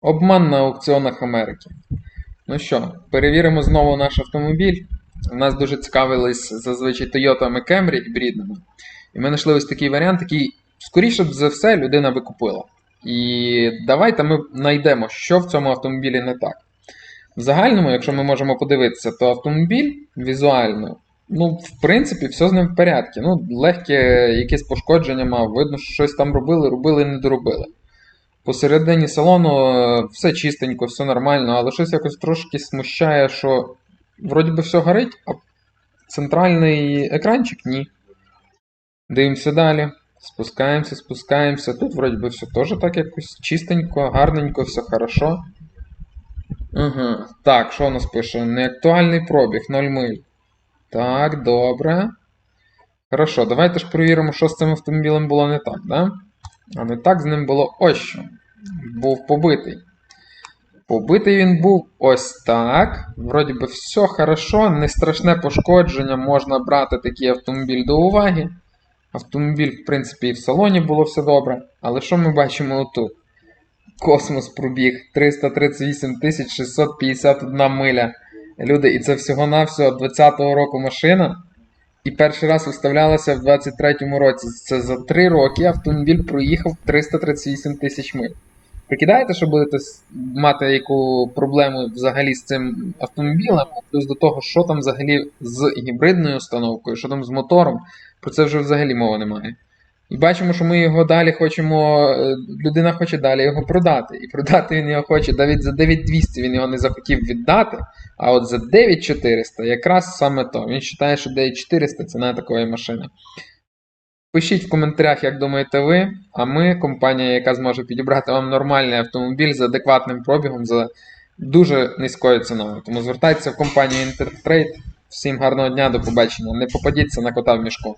Обман на аукціонах Америки. Ну що, перевіримо знову наш автомобіль. Нас дуже цікавились зазвичай Toyota Camry гібридними. І ми знайшли ось такий варіант, який, скоріше за все, людина би купила. І давайте ми знайдемо, що в цьому автомобілі не так. В загальному, якщо ми можемо подивитися, то автомобіль візуально, ну, в принципі, все з ним в порядку. Ну, легке якесь пошкодження мав, видно, що щось там робили, робили, не доробили. Посередині салону е, все чистенько, все нормально, але щось якось трошки смущає, що вроді би все горить, а центральний екранчик ні. Дивимося далі. Спускаємося, спускаємося. Тут вроді би все теж так якось чистенько, гарненько, все хорошо. Угу. Так, що у нас пише? Неактуальний пробіг, 0 миль. Так, добре. Хорошо, давайте ж перевіримо, що з цим автомобілем було не так, да? А не так з ним було ось що. Був побитий. Побитий він був ось так. Вроді би все хорошо, не страшне пошкодження, можна брати такий автомобіль до уваги. Автомобіль, в принципі, і в салоні було все добре. Але що ми бачимо отут? Космос пробіг 338 651 миля. Люди, і це всього-навсього 20-го року машина. І перший раз виставлялася в 23-му році. Це за 3 роки автомобіль проїхав 338 тисяч миль. Прикидаєте, що будете мати яку проблему взагалі з цим автомобілем, плюс до того, що там взагалі з гібридною установкою, що там з мотором, про це вже взагалі мови немає. І бачимо, що ми його далі хочемо. е, Людина хоче далі його продати. І продати він його хоче навіть за 9200 він його не захотів віддати. А от за 9400 якраз саме то. Він вважає, що 9400 ціна такої машини. Пишіть в коментарях, як думаєте ви. А ми, компанія, яка зможе підібрати вам нормальний автомобіль з адекватним пробігом за дуже низькою ціною. Тому звертайтеся в компанію Intertrade. Всім гарного дня, до побачення. Не попадіться на кота в мішку.